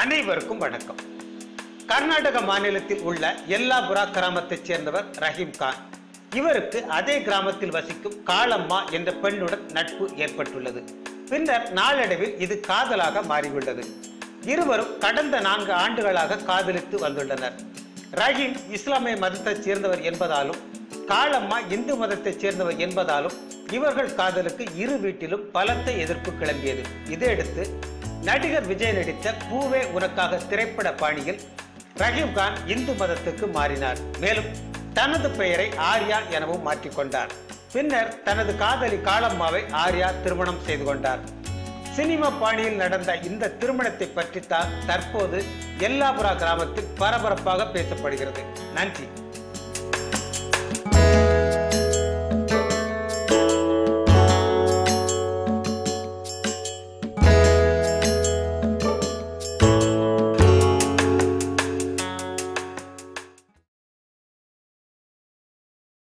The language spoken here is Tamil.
அனைவருக்கும் வணக்கம். கர்நாடக மாநிலத்தில் உள்ள எல்லாபுரா கிராமத்தைச் சேர்ந்தவர் ரஹீம் கான். இவருக்கு அதே கிராமத்தில் வசிக்கும் காளம்மா என்ற பெண்ணுடன் நட்பு ஏற்பட்டுள்ளது. பின்னர் நாளடைவில் இது காதலாக மாறியுள்ளது. இருவரும் கடந்த நான்கு ஆண்டுகளாக காதலித்து வந்துள்ளனர். ரஹீம் இஸ்லாமிய மதத்தைச் சேர்ந்தவர் என்பதாலும் காளம்மா இந்து மதத்தைச் சேர்ந்தவர் என்பதாலும் இவர்கள் காதலுக்கு இரு வீட்டிலும் பலத்த எதிர்ப்பு கிளம்பியது. இதையடுத்து நடிகர் விஜய் நடித்த பூவே உனக்காக திரைப்பட பாணியில் ரஹீம்கான் இந்து மதத்துக்கு மாறினார். மேலும் தனது பெயரை ஆர்யா எனவும் மாற்றிக்கொண்டார் பின்னர் தனது காதலி காளம்மாவை ஆர்யா திருமணம் செய்து கொண்டார். சினிமா பாணியில் நடந்த இந்த திருமணத்தை பற்றித்தான் தற்போது எல்லாபுரா கிராமத்தில் பரபரப்பாக பேசப்படுகிறது. நன்றி.